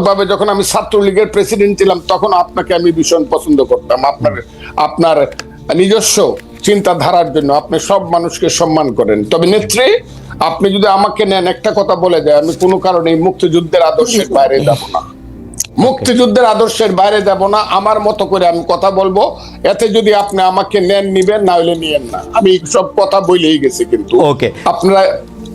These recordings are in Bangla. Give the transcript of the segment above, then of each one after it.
ব্যক্তিগতভাবে যখন আমি ছাত্রলীগের প্রেসিডেন্ট ছিলাম তখন আপনাকে আমি ভীষণ পছন্দ করতাম। আপনার আপনার নিজস্ব চিন্তাধারার জন্য আপনি সব মানুষকে সম্মান করেন। তবে নেত্রী আপনি যদি আমাকে নেন একটা কথা বলে দেয় আমি কোনো কারণে মুক্তিযুদ্ধের আদর্শের বাইরে যাব না। মুক্তিযুদ্ধের আদর্শের বাইরে যাব না আমার মতো করে আমি কথা বলব। এতে যদি আপনি আমাকে নেন নিবেন না হলে নিয়েন না। আমি সব কথা বলেই গেছি কিন্তু। Okay. আপনারা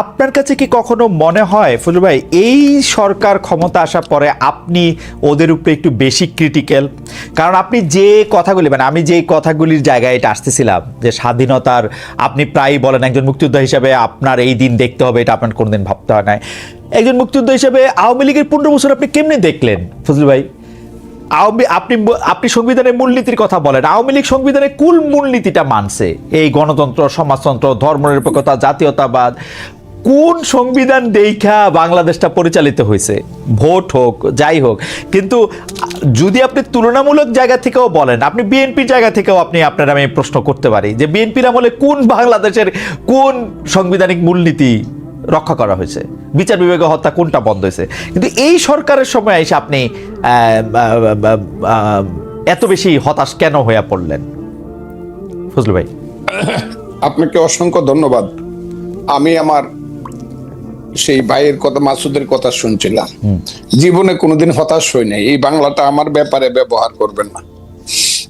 আপনার কাছে কি কখনো মনে হয় ফজলু ভাই, এই সরকার ক্ষমতা আসার পরে আপনি ওদের উপরে একটু বেশি ক্রিটিক্যাল কারণ আপনি যে কথাগুলি মানে আমি যে কথাগুলির জায়গায় এটা আসতেছিলাম, যে স্বাধীনতার, আপনি প্রায়ই বলেন একজন মুক্তিযোদ্ধা হিসাবে আপনার এই দিন দেখতে হবে, এটা আপনার কোনোদিন ভাবতে হয় না একজন মুক্তিযোদ্ধা হিসাবে আওয়ামী লীগের পনেরো বছর আপনি কেমনে দেখলেন ফজলু ভাই? আওয়ামী, আপনি আপনি সংবিধানের মূলনীতির কথা বলেন, আওয়ামী লীগ সংবিধানের কুল মূলনীতিটা মানছে। এই গণতন্ত্র, সমাজতন্ত্র, ধর্মনিরপেক্ষতা, জাতীয়তাবাদ কোন সংবিধান দেখা বাংলাদেশটা পরিচালিত হয়েছে? ভোট হোক, যাই হোক। কিন্তু যদি আপনি তুলনামূলক জায়গা থেকেও বলেন, আপনি বিএনপির জায়গা থেকেও আপনি, আপনার আমি প্রশ্ন করতে পারি যে বিএনপির আমলে কোন বাংলাদেশের কোন সাংবিধানিক মূলনীতি রক্ষা করা হয়েছে? বিচার বিভাগে হত্যা কোনটা বন্ধ হয়েছে? কিন্তু এই সরকারের সময় এসে আপনি এত বেশি হতাশ কেন হয়ে পড়লেন? ফজলু ভাই। আপনাকে অসংখ্য ধন্যবাদ। আমি আমার সেই ভাইয়ের কথা মাসুদের কথা শুনছিলাম। জীবনে কোনোদিন হতাশ হই নাই। এই বাংলাটা আমার ব্যাপারে ব্যবহার করবেন না।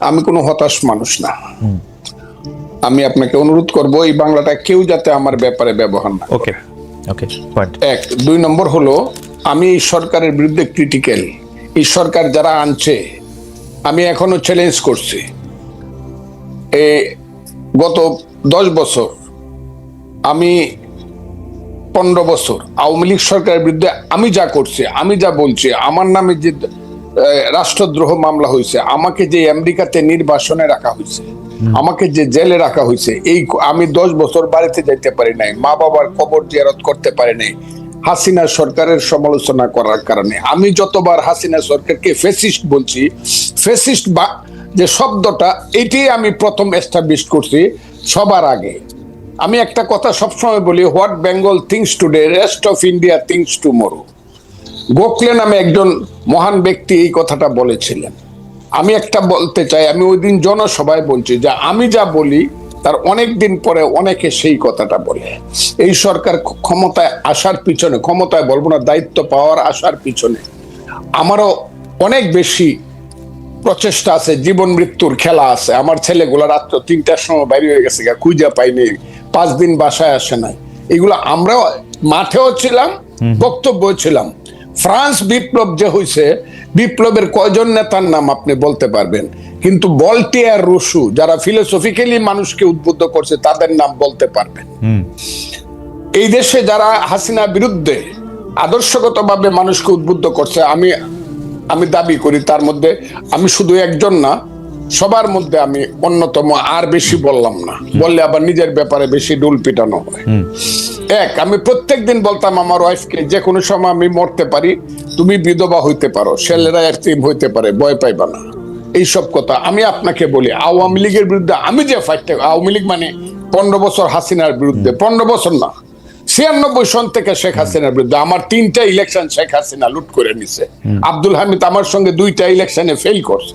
আমি কোনো হতাশ মানুষ না। আমি আপনাকে অনুরোধ করব এই বাংলাটা কেউ যাতে আমার ব্যাপারে ব্যবহার না ওকে। ওকে এক। দুই নম্বর হলো আমি এই সরকারের বিরুদ্ধে ক্রিটিক্যাল এই সরকার যারা আনছে আমি এখনও চ্যালেঞ্জ করছি। এ গত দশ বছর আমি পনেরো বছর। আওয়ামী লীগ সরকারের বিরুদ্ধে আমি যা করছি আমি যা বলছি আমার নামে যে রাষ্ট্রদ্রোহ মামলা হয়েছে আমাকে যে আমেরিকাতে নির্বাসনে রাখা হয়েছে আমাকে যে জেলে রাখা হয়েছে এই আমি দশ বছর বাড়িতে যাইতে পারি নাই মা বাবার কবর জিয়ারত করতে পারি নাই হাসিনা সরকারের সমালোচনা করার কারণে। আমি যতবার হাসিনা সরকারকে ফেসিস্ট বলছি ফেসিস্ট বা যে শব্দটা এটি আমি প্রথম এস্টাবলিশ করছি সবার আগে। আমি একটা কথা সবসময় বলি, what Bengal thinks today rest of India thinks tomorrow. Gokhale নামে একজন মহান ব্যক্তি এই কথাটা বলেছিলেন। আমি একটা বলতে চাই, আমি ওই দিন জনসভায় বলছি যে আমি যা বলি, তার অনেক দিন পরে অনেকে সেই কথাটা বলে। এই সরকার ক্ষমতায় আসার পিছনে, ক্ষমতায় বলব না, দায়িত্ব পাওয়ার আসার পিছনে আমারও অনেক বেশি প্রচেষ্টা আছে, জীবন মৃত্যুর খেলা আছে। আমার ছেলেগুলো রাত্র তিনটার সময় বাইরে হয়ে গেছে খুঁজে পাইনি। পাঁচ দিন বাসায় আসে নাই। এগুলো আমরাও মাঠেও ছিলাম বক্তব্য ছিলাম। ফ্রান্স বিপ্লব যে হয়েছে বিপ্লবের কয়জন নেতার নাম আপনি বলতে পারবেন। কিন্তু বলটিয়ার রসু যারা ফিলোসফিক্যালি মানুষকে উদ্বুদ্ধ করছে তাদের নাম বলতে পারবেন। এই দেশে যারা হাসিনা বিরুদ্ধে আদর্শগতভাবে মানুষকে উদ্বুদ্ধ করছে আমি আমি দাবি করি তার মধ্যে আমি শুধু একজন না সবার মধ্যে আমি অন্যতম আর বেশি বললাম না। বললে আবার নিজের ব্যাপারে বেশি ডুল পিটানো হয়। এক আমি প্রত্যেক দিন বলতাম আমার ওয়াইফকে যে কোনো সময় আমি মরতে পারি তুমি বিধবা হইতে পারো ছেলেরা একটিম হইতে পারে ভয় পাইবা না। এইসব কথা আমি আপনাকে বলি আওয়ামী লীগের বিরুদ্ধে আমি যে ফাইটটা আওয়ামী লীগ মানে পনেরো বছর হাসিনার বিরুদ্ধে পনেরো বছর না ছিয়ানব্বই সন থেকে শেখ হাসিনার বিরুদ্ধে আমার তিনটা ইলেকশন শেখ হাসিনা লুট করে নিছে। আব্দুল হামিদ আমার সঙ্গে দুইটা ইলেকশনে ফেল করছে।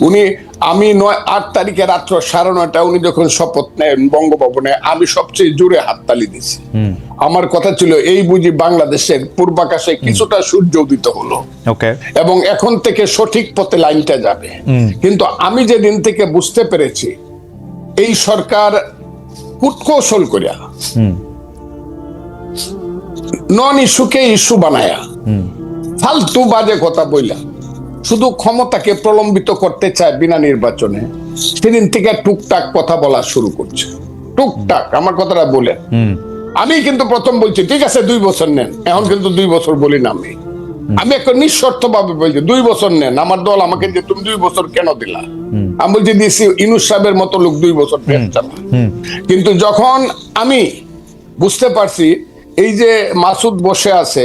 উনি আমি নয় আট তারিখে রাত্র সাড়ে নয়টা উনি যখন শপথ নেন বঙ্গভবনে আমি সবচেয়ে জোরে হাততালি দিছি আমার কথা ছিল এই বুঝি বাংলাদেশের পূর্বাকাশে কিছুটা সূর্য উদিত হলো। এবং এখন থেকে সঠিক পথে লাইনটা যাবে। কিন্তু আমি যেদিন থেকে বুঝতে পেরেছি এই সরকার কুটকৌশল করিয়া নন ইস্যুকে ইস্যু বানায়া। ফালতু বাজে কথা বইলা। শুধু ক্ষমতাকে প্রলম্বিত করতে চায় বিনা নির্বাচনে সেদিন থেকে টুকটাক কথা বলা শুরু করছে। টুকটাক আমার কথাটা বলে আমি কিন্তু প্রথম বলছি ঠিক আছে দুই বছর নেন। এখন কিন্তু দুই বছর বলি না আমি। আমি একটা নিঃশর্ত ভাবে বলছি দুই বছর নেন। আমার দল আমাকে যে তুমি দুই বছর কেন দিলা? আমি বলছি দিছি ইনুস সাহেবের মতো লোক দুই বছর কিন্তু যখন আমি বুঝতে পারছি এই যে মাসুদ বসে আছে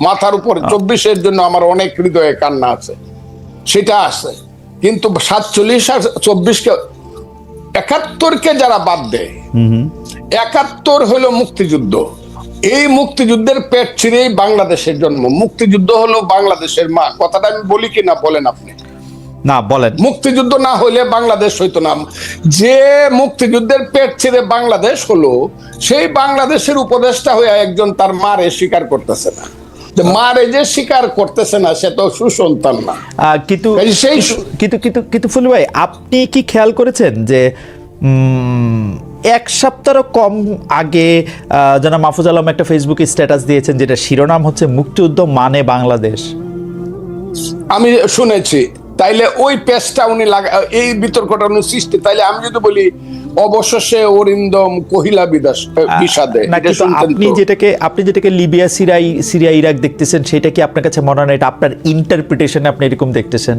মাথার উপরে চব্বিশের জন্য আমার অনেক হৃদয়ে কান্না আছে। সেটা আছে। কিন্তু সাতচল্লিশ আর চব্বিশকে একাত্তরকে যারা বাদ দেয় একাত্তর হলো মুক্তিযুদ্ধ। এই মুক্তিযুদ্ধের পেট ছিঁড়েই বাংলাদেশের জন্ম। মুক্তিযুদ্ধ হলো বাংলাদেশের মা। কথাটা আমি বলি কিনা বলেন আপনি। না বলেন। মুক্তিযুদ্ধ না হলে বাংলাদেশ হইতো না। যে মুক্তিযুদ্ধের পেট ছেড়ে বাংলাদেশ হলো সেই বাংলাদেশের উপদেষ্টা হয়ে একজন তার মারে স্বীকার করতেছে না। মারে যে স্বীকার করতেছে না সে তো সুসন্তান না। কিন্তু সেই কিন্তু কিন্তু কিন্তু ফুল ভাই আপনি কি খেয়াল করেছেন যে এক সপ্তাহ কম আগে যারা যেন মাহফুজ আলম একটা ফেসবুকে স্ট্যাটাস দিয়েছেন যেটা শিরোনাম হচ্ছে মুক্তিযুদ্ধ মানে বাংলাদেশ? আমি শুনেছি। তাইলে ওই পেজটা উনি লাগা এই বিতর্কটা উনি সৃষ্টি। তাইলে আমি যদি বলি অবশেষে অরিন্দম কহিলা বিদাস বিষাদে। আপনি যেটাকে আপনি যেটাকে লিবিয়া সিরিয়া সিরিয়া ইরাক দেখতেছেন সেটা কি আপনার কাছে মনে হয় এটা আপনার ইন্টারপ্রিটেশন আপনি এরকম দেখতেছেন?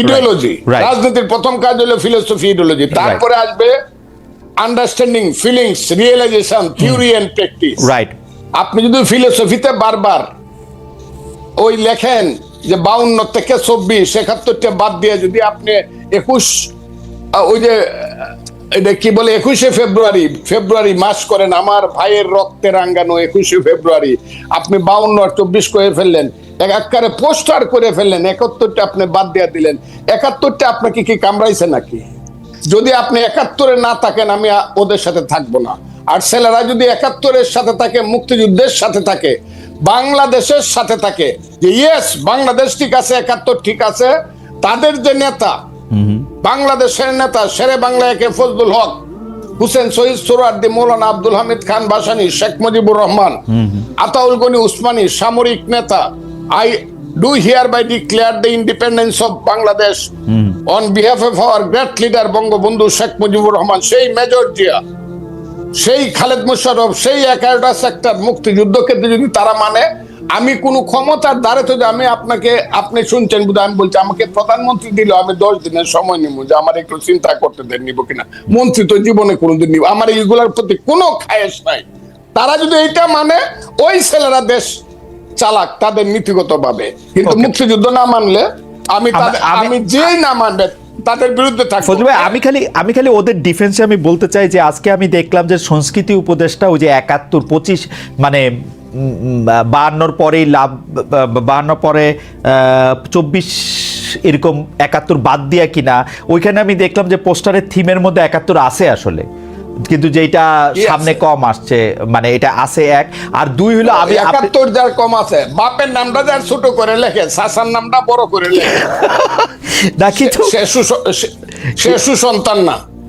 ইডিওলজি. রাজনীতির প্রথম কাজ হলো ফিলোসফি ইডিওলজি তারপরে আসবে understanding feelings realisation theory and practice right আপনি যদি ফিলোসফিতে বারবার ওই লেখেন যে বাউন্ন থেকে চব্বিশ একাত্তরটা বাদ দিয়ে যদি আপনি একুশ ওই যে এটা কি বলে একুশে ফেব্রুয়ারি ফেব্রুয়ারি মাস করেন আমার ভাইয়ের রক্তে রাঙ্গানো একুশে ফেব্রুয়ারি আপনি বাউন্ন আর চব্বিশ করে ফেললেন। এককারে পোস্টার করে ফেললেন একাত্তরটা আপনি বাদ দিয়ে দিলেন। একাত্তরটা আপনাকে কি কামড়াইছে নাকি? যদি আপনি একাত্তরে না থাকেন আমি ওদের সাথে থাকব না। আর ছেলেরা যদি একাত্তরের সাথে থাকে মুক্তিযুদ্ধের সাথে থাকে বাংলাদেশের সাথে থাকে যে ইয়েস বাংলাদেশ ঠিক আছে একাত্তর ঠিক আছে তাদের যে নেতা বাংলাদেশের নেতা শেরে বাংলা একে ফজলুল হক হুসেন শহীদ সোরার্দি মৌলানা আব্দুল হামিদ খান বাসানি শেখ মুজিবুর রহমান আতাউল গনি উসমানী সামরিক নেতা I do hereby declare the independence of Bangladesh on behalf of our great leader Bangabandhu Sheikh Mujibur Rahman সেই মেজর জিয়া সেই খালেদ মুশারফ সেই এগারোটা সেক্টর মুক্তিযুদ্ধকে যদি তারা মানে আমি কোনো ক্ষমতার দ্বারে তো আমি আপনাকে আপনি শুনছেন বুধ আমি বলছি আমাকে প্রধানমন্ত্রী দিল আমি দশ দিনের সময় নিব যে আমার একটু চিন্তা করতে দেন নিব কিনা? মন্ত্রী তো জীবনে কোনোদিন নিব আমার এইগুলোর প্রতি কোনো খায়েশ নাই। তারা যদি এইটা মানে ওই ছেলেরা দেশ চালাক তাদের নীতিগত ভাবে কিন্তু. মুক্তিযুদ্ধ না মানলে আমি আমি- আমি যেই না মানবে তাদের বিরুদ্ধে থাকব। ফজল ভাই আমি খালি আমি খালি ওদের ডিফেন্সে আমি বলতে চাই যে আজকে আমি দেখলাম যে সংস্কৃতি উপদেষ্টা ওই যে একাত্তর পঁচিশ মানে বাহান্নর পরেই লাভ বাহান্ন পরে চব্বিশ এরকম একাত্তর বাদ দিয়া কিনা ওইখানে আমি দেখলাম যে পোস্টারের থিমের মধ্যে একাত্তর আছে আসলে। কিন্তু যেটা সামনে কম আসছে মানে এটা আছে এক। আর দুই হলো আমি একাত্তর যার কম আছে বাপের নামটা যার ছোট করে লেখে শাসার নামটা বড় করে লেখে। দেখি সে- সে সুসন্তান না।